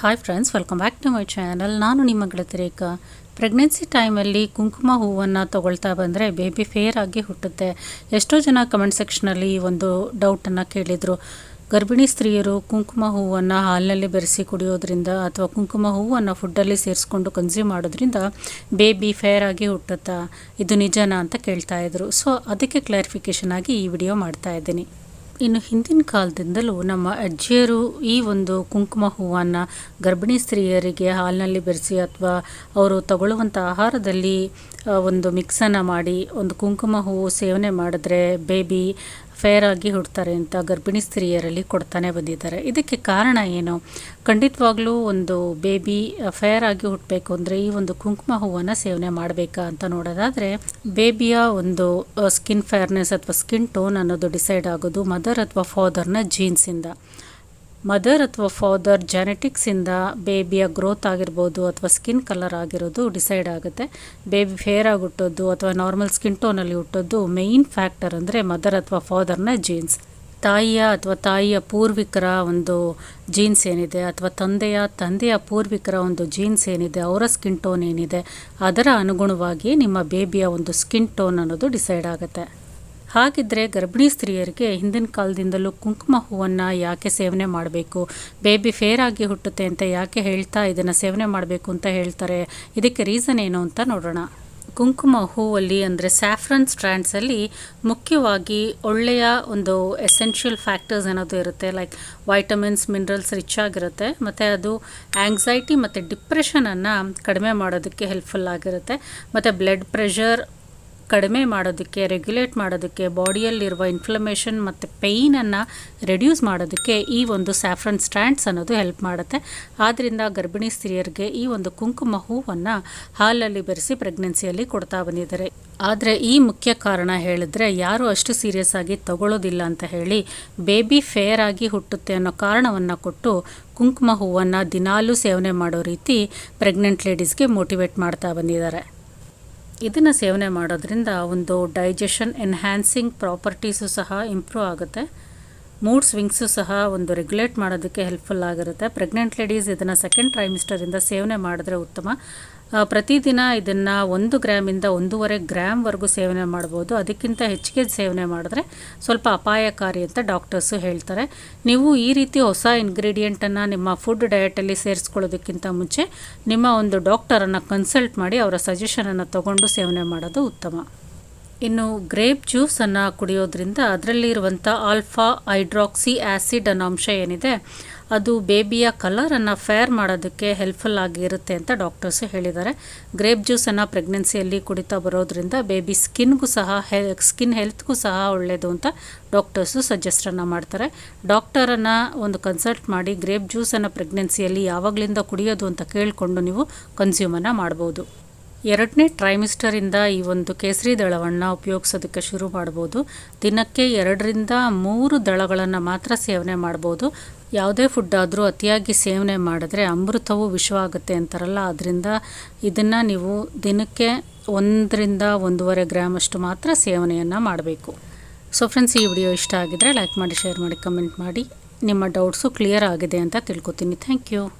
Hi friends welcome back to my channel ನಾನು ನಿಮ್ಮ ಗೆಳತಿ ರೇಖಾ ಪ್ರೆಗ್ನೆನ್ಸಿ ಟೈಮಲ್ಲಿ ಕುಂಕುಮ ಹೂವನ್ನು ತಗೊಳ್ತಾ ಬಂದರೆ ಬೇಬಿ ಫೇರ್ ಆಗಿ ಹುಟ್ಟುತ್ತೆ. ಎಷ್ಟೋ ಜನ ಕಮೆಂಟ್ ಸೆಕ್ಷನಲ್ಲಿ ಈ ಒಂದು ಡೌಟನ್ನು ಕೇಳಿದರು. ಗರ್ಭಿಣಿ ಸ್ತ್ರೀಯರು ಕುಂಕುಮ ಹೂವನ್ನು ಹಾಲಿನಲ್ಲಿ ಬೆರೆಸಿ ಕುಡಿಯೋದ್ರಿಂದ ಅಥವಾ ಕುಂಕುಮ ಹೂವನ್ನು ಫುಡ್ಡಲ್ಲಿ ಸೇರಿಸ್ಕೊಂಡು ಕನ್ಸ್ಯೂಮ್ ಮಾಡೋದ್ರಿಂದ ಬೇಬಿ ಫೇರ್ ಆಗಿ ಹುಟ್ಟುತ್ತಾ? ಇದು ನಿಜನಾ ಅಂತ ಕೇಳ್ತಾ ಇದ್ರು. ಸೊ ಅದಕ್ಕೆ ಕ್ಲಾರಿಫಿಕೇಷನ್ ಆಗಿ ಈ ವಿಡಿಯೋ ಮಾಡ್ತಾ ಇದ್ದೀನಿ. ಇನ್ನು ಹಿಂದಿನ ಕಾಲದಿಂದಲೂ ನಮ್ಮ ಅಜ್ಜಿಯರು ಈ ಒಂದು ಕುಂಕುಮ ಹೂವನ್ನು ಗರ್ಭಿಣಿ ಸ್ತ್ರೀಯರಿಗೆ ಹಾಲಿನಲ್ಲಿ ಬೆರೆಸಿ ಅಥವಾ ಅವರು ತಗೊಳ್ಳುವಂಥ ಆಹಾರದಲ್ಲಿ ಒಂದು ಮಿಕ್ಸನ್ನು ಮಾಡಿ, ಒಂದು ಕುಂಕುಮ ಹೂವು ಸೇವನೆ ಮಾಡಿದ್ರೆ ಬೇಬಿ ಫೇರ್ ಆಗಿ ಹುಡ್ತಾರೆ ಅಂತ ಗರ್ಭಿಣಿ ಸ್ತ್ರೀಯರಲ್ಲಿ ಕೊಡ್ತಾನೆ ಬಂದಿದ್ದಾರೆ. ಇದಕ್ಕೆ ಕಾರಣ ಏನು? ಖಂಡಿತವಾಗ್ಲೂ ಒಂದು ಬೇಬಿ ಫೇರ್ ಆಗಿ ಹುಟ್ಟಬೇಕು ಅಂದರೆ ಈ ಒಂದು ಕುಂಕುಮ ಹೂವನ್ನು ಸೇವನೆ ಮಾಡಬೇಕಾ ಅಂತ ನೋಡೋದಾದರೆ ಬೇಬಿಯ ಒಂದು ಸ್ಕಿನ್ ಫೇರ್ನೆಸ್ ಅಥವಾ ಸ್ಕಿನ್ ಟೋನ್ ಅನ್ನೋದು ಡಿಸೈಡ್ ಆಗೋದು ಮದರ್ ಅಥವಾ ಫಾದರ್ನ ಜೀನ್ಸಿಂದ ಮದರ್ ಅಥವಾ ಫಾದರ್ ಜೆನೆಟಿಕ್ಸಿಂದ ಬೇಬಿಯ ಗ್ರೋತ್ ಆಗಿರ್ಬೋದು ಅಥವಾ ಸ್ಕಿನ್ ಕಲರ್ ಆಗಿರೋದು ಡಿಸೈಡ್ ಆಗುತ್ತೆ. ಬೇಬಿ ಫೇರ್ ಆಗಿ ಹುಟ್ಟೋದು ಅಥವಾ ನಾರ್ಮಲ್ ಸ್ಕಿನ್ ಟೋನಲ್ಲಿ ಹುಟ್ಟೋದು ಮೇಯ್ನ್ ಫ್ಯಾಕ್ಟರ್ ಅಂದರೆ ಮದರ್ ಅಥವಾ ಫಾದರ್ನ ಜೀನ್ಸ್ ತಾಯಿಯ ಅಥವಾ ತಾಯಿಯ ಪೂರ್ವಿಕರ ಒಂದು ಜೀನ್ಸ್ ಏನಿದೆ ಅಥವಾ ತಂದೆಯ ತಂದೆಯ ಪೂರ್ವಿಕರ ಒಂದು ಜೀನ್ಸ್ ಏನಿದೆ, ಅವರ ಸ್ಕಿನ್ ಟೋನ್ ಏನಿದೆ ಅದರ ಅನುಗುಣವಾಗಿ ನಿಮ್ಮ ಬೇಬಿಯ ಒಂದು ಸ್ಕಿನ್ ಟೋನ್ ಅನ್ನೋದು ಡಿಸೈಡ್ ಆಗುತ್ತೆ. ಹಾಗಿದ್ರೆ ಗರ್ಭಿಣಿ ಸ್ತ್ರೀಯರಿಗೆ ಹಿಂದಿನ ಕಾಲದಿಂದಲೂ ಕುಂಕುಮ ಹೂವನ್ನು ಯಾಕೆ ಸೇವನೆ ಮಾಡಬೇಕು? ಬೇಬಿ ಫೇರ್ ಆಗಿ ಹುಟ್ಟುತ್ತೆ ಅಂತ ಯಾಕೆ ಹೇಳ್ತಾ ಇದನ್ನು ಸೇವನೆ ಮಾಡಬೇಕು ಅಂತ ಹೇಳ್ತಾರೆ? ಇದಕ್ಕೆ ರೀಸನ್ ಏನು ಅಂತ ನೋಡೋಣ. ಕುಂಕುಮ ಹೂವಲ್ಲಿ ಅಂದರೆ ಸ್ಯಾಫ್ರನ್ ಸ್ಟ್ರ್ಯಾಂಡ್ಸಲ್ಲಿ ಮುಖ್ಯವಾಗಿ ಒಳ್ಳೆಯ ಒಂದು ಎಸೆನ್ಷಿಯಲ್ ಫ್ಯಾಕ್ಟರ್ಸ್ ಅನ್ನೋದು ಇರುತ್ತೆ ಲೈಕ್ ವೈಟಮಿನ್ಸ್ ಮಿನರಲ್ಸ್ ರಿಚ್ ಆಗಿರುತ್ತೆ, ಮತ್ತು ಅದು ಆ್ಯಂಗ್ಸೈಟಿ ಮತ್ತು ಡಿಪ್ರೆಷನನ್ನು ಕಡಿಮೆ ಮಾಡೋದಕ್ಕೆ ಹೆಲ್ಪ್ಫುಲ್ ಆಗಿರುತ್ತೆ, ಮತ್ತು ಬ್ಲಡ್ ಪ್ರೆಷರ್ ಕಡಿಮೆ ಮಾಡೋದಕ್ಕೆ ರೆಗ್ಯುಲೇಟ್ ಮಾಡೋದಕ್ಕೆ ಬಾಡಿಯಲ್ಲಿರುವ ಇನ್ಫ್ಲಮೇಷನ್ ಮತ್ತು ಪೇಯ್ನನ್ನು ರೆಡ್ಯೂಸ್ ಮಾಡೋದಕ್ಕೆ ಈ ಒಂದು ಸ್ಯಾಫ್ರನ್ ಸ್ಟ್ಯಾಂಡ್ಸ್ ಅನ್ನೋದು ಹೆಲ್ಪ್ ಮಾಡುತ್ತೆ. ಆದ್ದರಿಂದ ಗರ್ಭಿಣಿ ಸ್ತ್ರೀಯರಿಗೆ ಈ ಒಂದು ಕುಂಕುಮ ಹೂವನ್ನು ಹಾಲಲ್ಲಿ ಬೆರೆಸಿ ಪ್ರೆಗ್ನೆನ್ಸಿಯಲ್ಲಿ ಕೊಡ್ತಾ ಬಂದಿದ್ದಾರೆ. ಆದರೆ ಈ ಮುಖ್ಯ ಕಾರಣ ಹೇಳಿದ್ರೆ ಯಾರು ಅಷ್ಟು ಸೀರಿಯಸ್ ಆಗಿ ತಗೊಳ್ಳೋದಿಲ್ಲ ಅಂತ ಹೇಳಿ ಬೇಬಿ ಫೇರ್ ಆಗಿ ಹುಟ್ಟುತ್ತೆ ಅನ್ನೋ ಕಾರಣವನ್ನು ಕೊಟ್ಟು ಕುಂಕುಮ ಹೂವನ್ನು ದಿನಾಲೂ ಸೇವನೆ ಮಾಡೋ ರೀತಿ ಪ್ರೆಗ್ನೆಂಟ್ ಲೇಡೀಸ್ಗೆ ಮೋಟಿವೇಟ್ ಮಾಡ್ತಾ ಬಂದಿದ್ದಾರೆ. ಇದನ್ನು ಸೇವನೆ ಮಾಡೋದ್ರಿಂದ ಒಂದು ಡೈಜೆಷನ್ ಎನ್ಹ್ಯಾನ್ಸಿಂಗ್ ಪ್ರಾಪರ್ಟೀಸು ಸಹ ಇಂಪ್ರೂವ್ ಆಗುತ್ತೆ. ಮೂಡ್ ಸ್ವಿಂಗ್ಸು ಸಹ ಒಂದು ರೆಗ್ಯುಲೇಟ್ ಮಾಡೋದಕ್ಕೆ ಹೆಲ್ಪ್ಫುಲ್ ಆಗಿರುತ್ತೆ. ಪ್ರೆಗ್ನೆಂಟ್ ಲೇಡೀಸ್ ಇದನ್ನು ಸೆಕೆಂಡ್ ಟ್ರೈಮಿಸ್ಟರಿಂದ ಸೇವನೆ ಮಾಡಿದ್ರೆ ಉತ್ತಮ. ಪ್ರತಿದಿನ ಇದನ್ನು ಒಂದು ಗ್ರಾಮಿಂದ ಒಂದೂವರೆ ಗ್ರಾಮ್ವರೆಗೂ ಸೇವನೆ ಮಾಡ್ಬೋದು. ಅದಕ್ಕಿಂತ ಹೆಚ್ಚಿಗೆ ಸೇವನೆ ಮಾಡಿದ್ರೆ ಸ್ವಲ್ಪ ಅಪಾಯಕಾರಿ ಅಂತ ಡಾಕ್ಟರ್ಸು ಹೇಳ್ತಾರೆ. ನೀವು ಈ ರೀತಿ ಹೊಸ ಇಂಗ್ರೀಡಿಯೆಂಟನ್ನು ನಿಮ್ಮ ಫುಡ್ ಡಯಟಲ್ಲಿ ಸೇರಿಸ್ಕೊಳ್ಳೋದಕ್ಕಿಂತ ಮುಂಚೆ ನಿಮ್ಮ ಒಂದು ಡಾಕ್ಟರನ್ನು ಕನ್ಸಲ್ಟ್ ಮಾಡಿ ಅವರ ಸಜೆಷನನ್ನು ತಗೊಂಡು ಸೇವನೆ ಮಾಡೋದು ಉತ್ತಮ. ಇನ್ನು ಗ್ರೇಪ್ ಜ್ಯೂಸನ್ನು ಕುಡಿಯೋದ್ರಿಂದ ಅದರಲ್ಲಿರುವಂಥ ಆಲ್ಫಾ ಹೈಡ್ರಾಕ್ಸಿ ಆ್ಯಸಿಡ್ ಅನ್ನೋ ಅಂಶ ಏನಿದೆ ಅದು ಬೇಬಿಯ ಕಲರನ್ನು ಫೇರ್ ಮಾಡೋದಕ್ಕೆ ಹೆಲ್ಪ್ಫುಲ್ ಆಗಿರುತ್ತೆ ಅಂತ ಡಾಕ್ಟರ್ಸು ಹೇಳಿದ್ದಾರೆ. ಗ್ರೇಪ್ ಜ್ಯೂಸನ್ನು ಪ್ರೆಗ್ನೆನ್ಸಿಯಲ್ಲಿ ಕುಡಿತಾ ಬರೋದ್ರಿಂದ ಬೇಬಿ ಸ್ಕಿನ್ಗೂ ಸಹ ಹೆ ಸ್ಕಿನ್ ಹೆಲ್ತ್ಗೂ ಸಹ ಒಳ್ಳೆಯದು ಅಂತ ಡಾಕ್ಟರ್ಸು ಸಜೆಸ್ಟನ್ನು ಮಾಡ್ತಾರೆ. ಡಾಕ್ಟರನ್ನು ಒಂದು ಕನ್ಸಲ್ಟ್ ಮಾಡಿ ಗ್ರೇಪ್ ಜ್ಯೂಸನ್ನು ಪ್ರೆಗ್ನೆನ್ಸಿಯಲ್ಲಿ ಯಾವಾಗಲಿಂದ ಕುಡಿಯೋದು ಅಂತ ಕೇಳಿಕೊಂಡು ನೀವು ಕನ್ಸ್ಯೂಮನ್ನು ಮಾಡ್ಬೋದು. ಎರಡನೇ ಟ್ರೈಮಿಸ್ಟರಿಂದ ಈ ಒಂದು ಕೇಸರಿ ದಳವನ್ನು ಉಪಯೋಗಿಸೋದಕ್ಕೆ ಶುರು ಮಾಡ್ಬೋದು. ದಿನಕ್ಕೆ ಎರಡರಿಂದ ಮೂರು ದಳಗಳನ್ನು ಮಾತ್ರ ಸೇವನೆ ಮಾಡ್ಬೋದು. ಯಾವುದೇ ಫುಡ್ ಆದರೂ ಅತಿಯಾಗಿ ಸೇವನೆ ಮಾಡಿದ್ರೆ ಅಮೃತವು ವಿಷವಾಗುತ್ತೆ ಅಂತಾರಲ್ಲ ಅದರಿಂದ ಇದನ್ನು ನೀವು ದಿನಕ್ಕೆ ಒಂದರಿಂದ ಒಂದೂವರೆ ಗ್ರಾಮ್ ಅಷ್ಟು ಮಾತ್ರ ಸೇವನೆಯನ್ನು ಮಾಡಬೇಕು. ಸೊ ಫ್ರೆಂಡ್ಸ್ ಈ ವಿಡಿಯೋ ಇಷ್ಟ ಆಗಿದ್ರೆ ಲೈಕ್ ಮಾಡಿ ಶೇರ್ ಮಾಡಿ ಕಮೆಂಟ್ ಮಾಡಿ. ನಿಮ್ಮ ಡೌಟ್ಸು ಕ್ಲಿಯರ್ ಆಗಿದೆ ಅಂತ ತಿಳ್ಕೊತೀನಿ. Thank you